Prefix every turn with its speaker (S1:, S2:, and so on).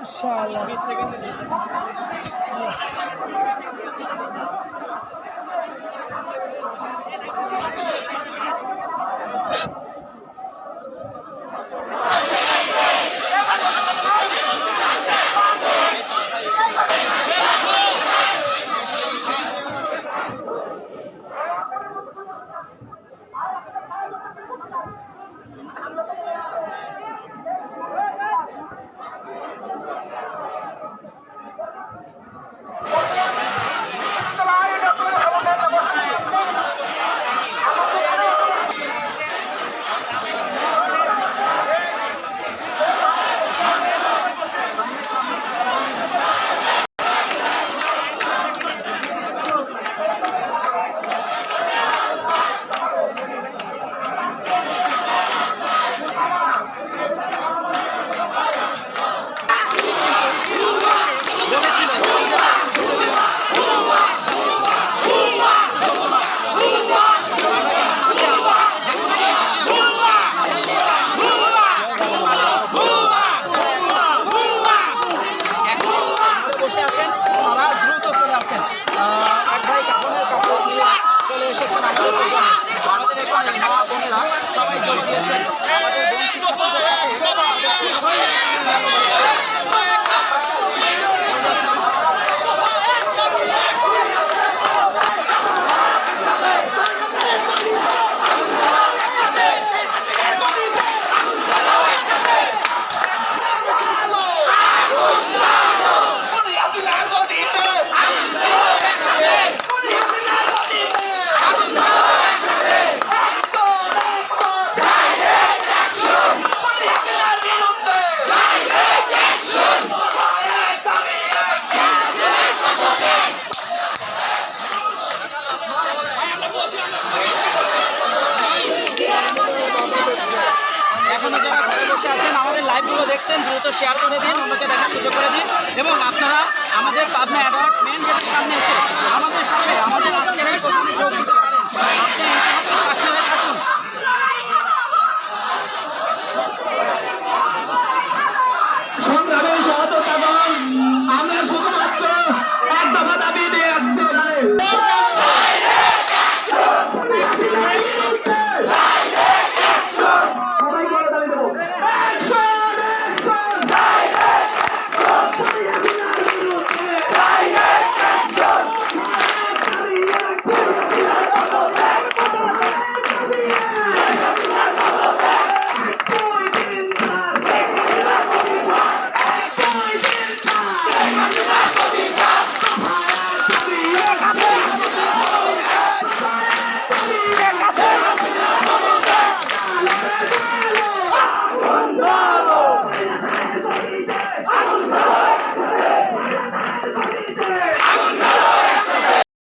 S1: ইনশাআল্লাহ।
S2: এসেছেন আমাদের এখানে মা বোনেরা সবাই যোগ আমাদের দেখছেন, দ্রুত শেয়ার করে দিন অন্যকে দেখার সুযোগ করে দিন। এবং আপনারা আমাদের পাবনা অ্যাডওয়ার্ড মেন গেটের সামনে এসে আমাদের সাথে আমাদের আজকের এই যোগ দিতে পারেন। আপনি Thank you.